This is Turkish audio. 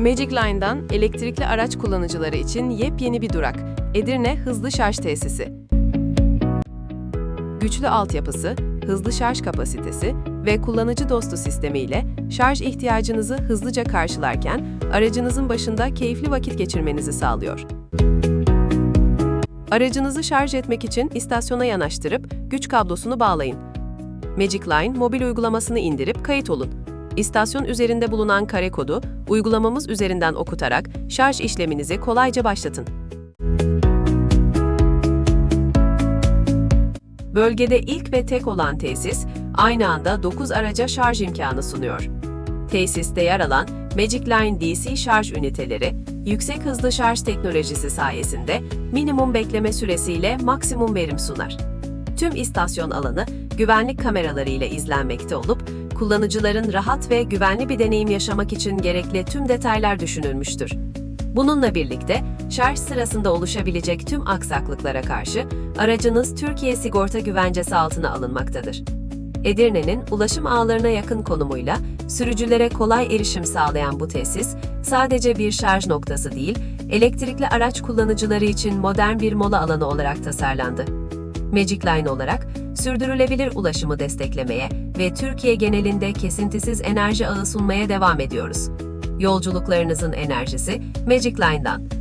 Magic Line'dan elektrikli araç kullanıcıları için yepyeni bir durak. Edirne Hızlı Şarj Tesisi. Güçlü altyapısı, hızlı şarj kapasitesi ve kullanıcı dostu sistemiyle şarj ihtiyacınızı hızlıca karşılarken aracınızın başında keyifli vakit geçirmenizi sağlıyor. Aracınızı şarj etmek için istasyona yanaştırıp güç kablosunu bağlayın. Magic Line mobil uygulamasını indirip kayıt olun. İstasyon üzerinde bulunan kare kodu uygulamamız üzerinden okutarak şarj işleminizi kolayca başlatın. Bölgede ilk ve tek olan tesis, aynı anda 9 araca şarj imkanı sunuyor. Tesiste yer alan Magic Line DC şarj üniteleri, yüksek hızlı şarj teknolojisi sayesinde minimum bekleme süresiyle maksimum verim sunar. Tüm istasyon alanı güvenlik kameraları ile izlenmekte olup, kullanıcıların rahat ve güvenli bir deneyim yaşamak için gerekli tüm detaylar düşünülmüştür. Bununla birlikte şarj sırasında oluşabilecek tüm aksaklıklara karşı aracınız Türkiye Sigorta Güvencesi altına alınmaktadır. Edirne'nin ulaşım ağlarına yakın konumuyla sürücülere kolay erişim sağlayan bu tesis, sadece bir şarj noktası değil, elektrikli araç kullanıcıları için modern bir mola alanı olarak tasarlandı. Magic Line olarak sürdürülebilir ulaşımı desteklemeye ve Türkiye genelinde kesintisiz enerji ağı sunmaya devam ediyoruz. Yolculuklarınızın enerjisi Magic Line'dan.